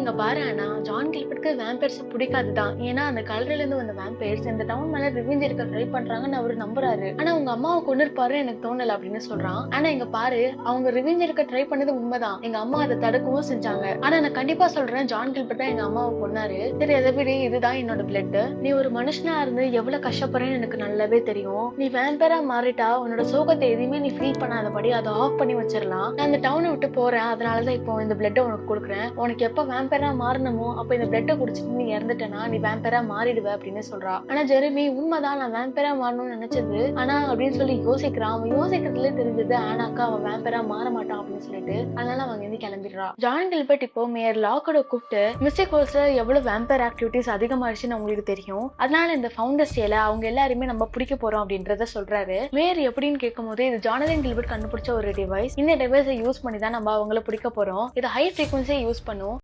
இங்க பாரு ஆனா ஜான் கில்பர்ட்க்கு வேம்பயர்ஸ் பிடிக்காது தான் ஏன்னா அந்த கலரில இருந்து வந்த வேம்பையர்ஸ் இந்த டவுன் மேல ரிவெஞ்ச் எடுக்க ட்ரை பண்றாங்கன்னு அவரு நம்புறாரு. ஆனா உங்க அம்மாவை கொண்டு இருப்பாரு எனக்கு தோணல அப்படின்னு சொல்றான். ஆனா இங்க பாரு அவங்க ரிவெஞ்ச் எடுக்க ட்ரை பண்ணது உண்மைதான். எங்க அம்மா அதை தடுக்கவும் செஞ்சாங்க. ஆனா நான் கண்டிப்பா சொல்றேன் ஜான் கில்பர்ட் தான் எங்க அம்மாவை கொன்னாரு. சரி அதை விட இதுதான் என்னோட பிளட் நீ ஒரு மனுஷனா இருந்து எவ்வளவு கஷ்டப்படுறேன்னு எனக்கு நல்லாவே தெரியும். நீ வேம்பேரா மாறிட்டா உன்னோட சோகத்தை எதையுமே நீ ஃபீல் பண்ணாதபடி அதை ஆஃப் பண்ணி வச்சிடலாம். நான் அந்த டவுனை விட்டு போறேன். அதனாலதான் இப்போ இந்த பிளட்டை உனக்கு கொடுக்குறேன். உனக்கு எப்ப வேம்பரா மாறணுமோ? அப்ப இந்த பிளட்டை குடிச்சிட்டு நீ இறந்துட்டேனா? நீ வேம்பரா மாறிடுவ அப்படின்னு சொல்றா. ஆனா ஜெருமி உண்மைதான் நான் வேம்பரா மாறணும்னு நினைச்சது. ஆனா அப்படின்னு சொல்லி யோசிக்கிறான் அவன் யோசிக்கிறதுல தெரிஞ்சது ஆனாக்கா அவன் வேம்பரா மாற மாட்டான் அப்படின்னு சொல்லிட்டு. அதனால அவங்க இருந்து கிளம்பிடுறான் ஜான் கில்பர்ட் இப்போ மேயர் லாக்கோட கூப்பிட்டு மிஸ்டேக் ஹோல்ஸ்ல எவ்வளவு வேம்பர் ஆக்டிவிட்டிஸ் அதிகமாயிடுச்சுன்னு உங்களுக்கு தெரியும்? அதனால இந்த ஃபவுண்டர்ஸ் டேல அவங்க எல்லாருமே நம்ம பிடிக்க போறோம் அப்படின்றத சொல்றாரு. மேயர் எப்படின்னு கேட்கும்போது இது ஜானதன் கில்பர்ட் கண்டுபிடிச்ச ஒரு டிவைஸ் இந்த டிவைஸை யூஸ் பண்ணி தான் நம்ம அவங்கள பிடிக்க போறோம். இது ஹை ஃப்ரீக்வன்சியை யூஸ் பண்ணும்.